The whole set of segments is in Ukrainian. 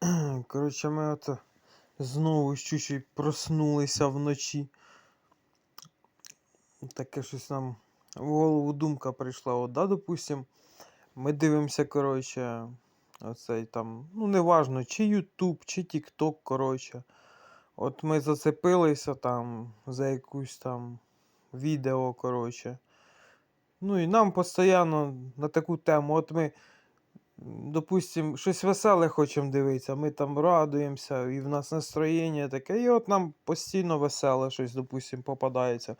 Коротше, ми от знову чуть-чуть проснулися вночі. Таке щось нам в голову думка прийшла. От, да, допустим, ми дивимося, коротше, оцей там, ну, неважно, чи YouTube, чи TikTok, коротше. От ми зацепилися там за якусь там відео, коротше. Ну і нам постійно на таку тему. От ми, допустим, щось веселе хочемо дивитися, ми там радуємося, і в нас настроєння таке, і от нам постійно веселе щось, допустим, попадається.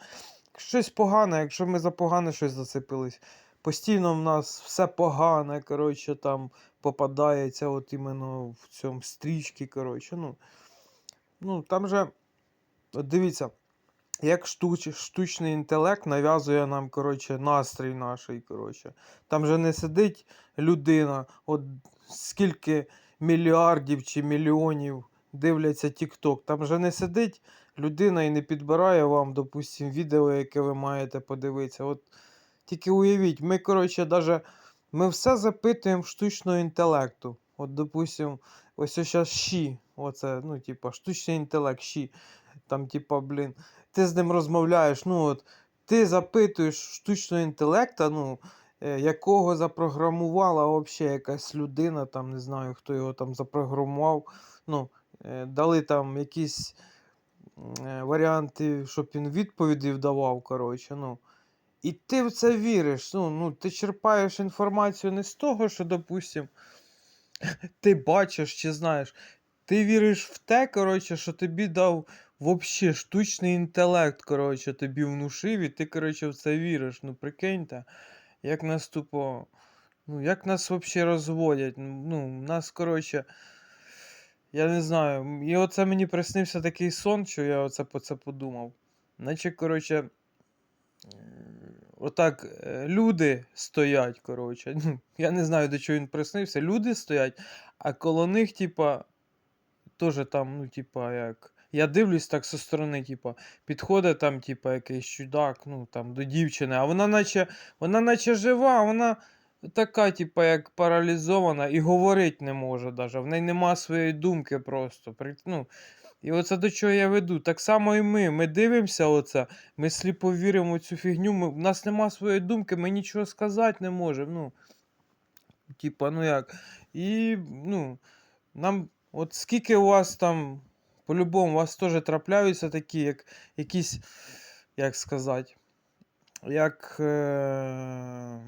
Щось погане, якщо ми за погане щось зацепились. Постійно в нас все погане, коротше, там попадається, от іменно в цьому стрічці, коротше. Ну, ну там же, от дивіться, як штуч, штучний інтелект нав'язує нам, коротше, настрій наш, коротше. Там же не сидить людина, от скільки мільярдів чи мільйонів дивляться TikTok. Там же не сидить людина і не підбирає вам, допустим, відео, яке ви маєте подивитися. От тільки уявіть, ми, коротше, даже, ми все запитуємо штучного інтелекту. От, допустим, ось зараз щі. Оце, ну, типа, штучний інтелект, щі. Там, типа, блін, ти з ним розмовляєш, ну от, ти запитуєш штучного інтелекта, ну, е, якого запрограмувала взагалі якась людина, там, не знаю, хто його там запрограмував. Ну, е, дали там якісь е, варіанти, щоб він відповіді давав, коротше, ну. І ти в це віриш. Ну, ну, ти черпаєш інформацію не з того, що, допустим, ти бачиш чи знаєш. Ти віриш в те, коротше, що тобі дав вообще штучний інтелект, коротше, тобі внушив, і ти, коротше, в це віриш. Ну, прикиньте, як нас тупо. Ну, як нас взагалі розводять. Ну, нас, коротше. Я не знаю. І оце мені приснився такий сон, що я оце по це подумав. Наче, коротше. Е, Отак е, люди стоять, коротше. Ну, Я не знаю, до чого він приснився. Люди стоять, а коло них, типа, теж там, ну, типа, як. Я дивлюсь так зі сторони, типа, підходить там, типа, якийсь чудак, ну, там, до дівчини, а вона наче, вона наче жива, вона така, типа, як паралізована і говорить не може даже. В неї нема своєї думки просто. Ну, і оце до чого я веду. Так само і ми. Ми дивимося оце, ми сліпо віримо в цю фігню. Ми, в нас нема своєї думки, ми нічого сказати не можемо. Ну, типа, ну як. І, ну, нам, от скільки у вас там, по-любому, у вас теж трапляються такі, як якісь, як сказати, як. Е...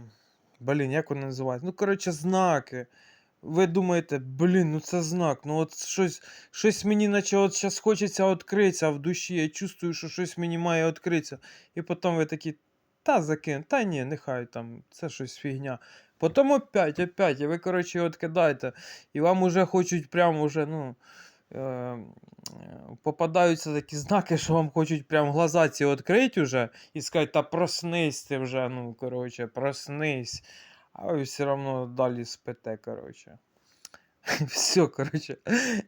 Блін, як вони називають? Ну, коротше, знаки. Ви думаєте, блін, ну це знак. Ну от щось щось мені наче от зараз хочеться відкритися, в душі я чувствую, що щось мені має відкритися. І потім ви такі, та закин, та ні, нехай там, це щось фігня. Потім опять, опять, і ви, коротше, його відкидаєте. І вам уже хочуть прямо уже, ну. Е, е, попадаються такі знаки, що вам хочуть прям глаза ці відкрити уже і сказати, та проснись ти вже, ну, коротше, проснись. А ви все одно далі спите, коротше. Все, коротше,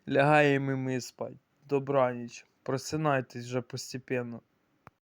лягаємо і ми спать. Добраніч. Просинайтесь вже постепенно.